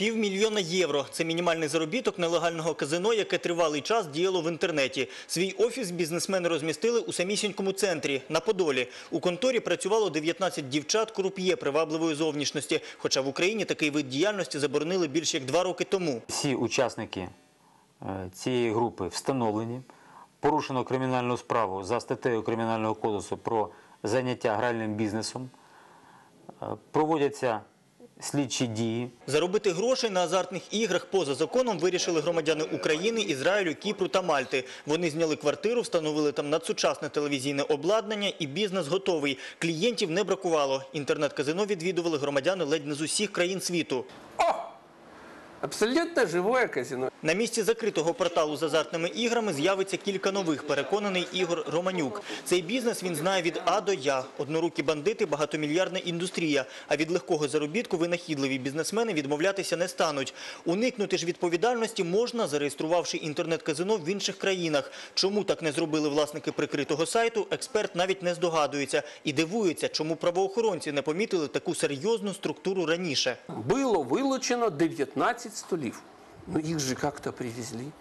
Півмільйона євро – це мінімальний заробіток нелегального казино, яке тривалий час діяло в інтернеті. Свій офіс бізнесмени розмістили у самісінькому центрі, на Подолі. У конторі працювало 19 дівчат-круп'є привабливої зовнішності. Хоча в Україні такий вид діяльності заборонили більш як два роки тому. Всі учасники е, цієї групи встановлені. Порушено кримінальну справу за статтею Кримінального кодексу про заняття гральним бізнесом. Е, Проводяться слідчі дії. Заробити грошей на азартних іграх поза законом вирішили громадяни України, Ізраїлю, Кіпру та Мальти. Вони зняли квартиру, встановили там надсучасне телевізійне обладнання і бізнес готовий. Клієнтів не бракувало. Інтернет-казино відвідували громадяни ледь не з усіх країн світу. О! Абсолютно живое казино. На місці закритого порталу з азартними іграми з'явиться кілька нових, переконаний Ігор Романюк. Цей бізнес він знає від А до Я. Однорукі бандити – багатомільярдна індустрія. А від легкого заробітку винахідливі бізнесмени відмовлятися не стануть. Уникнути ж відповідальності можна, зареєструвавши інтернет-казино в інших країнах. Чому так не зробили власники прикритого сайту, експерт навіть не здогадується. І дивується, чому правоохоронці не помітили таку серйозну структуру раніше. Было вылучено 19 столів. Но их же как-то привезли.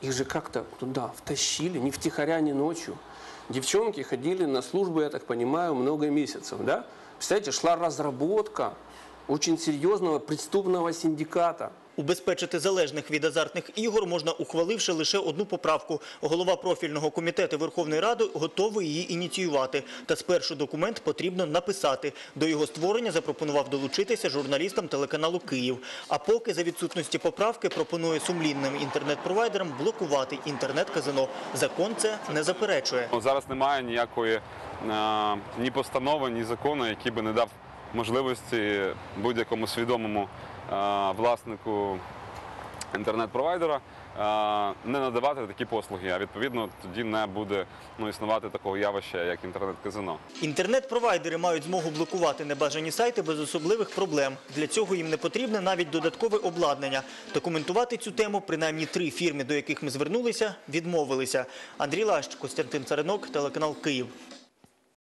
Их же как-то туда втащили, не втихаря, не ночью. Девчонки ходили на службу, я так понимаю, много месяцев, да? Представляете, шла разработка очень серьезного преступного синдиката. Убезпечити залежних від азартних ігор можна, ухваливши лише одну поправку. Голова профільного комітету Верховної Ради готовий її ініціювати. Та спершу документ потрібно написати. До його створення запропонував долучитися журналістам телеканалу «Київ». А поки за відсутності поправки пропонує сумлінним інтернет-провайдерам блокувати інтернет-казино. Закон це не заперечує. Зараз немає ніякої е, ні постанови, ні закону, який би не дав можливості будь-якому свідомому е, власнику інтернет-провайдера е, не надавати такі послуги. А відповідно тоді не буде ну, існувати такого явища, як інтернет-казино. Інтернет-провайдери мають змогу блокувати небажані сайти без особливих проблем. Для цього їм не потрібне навіть додаткове обладнання. Документувати цю тему принаймні три фірми, до яких ми звернулися, відмовилися. Андрій Лащ, Костянтин Царинок, телеканал Київ.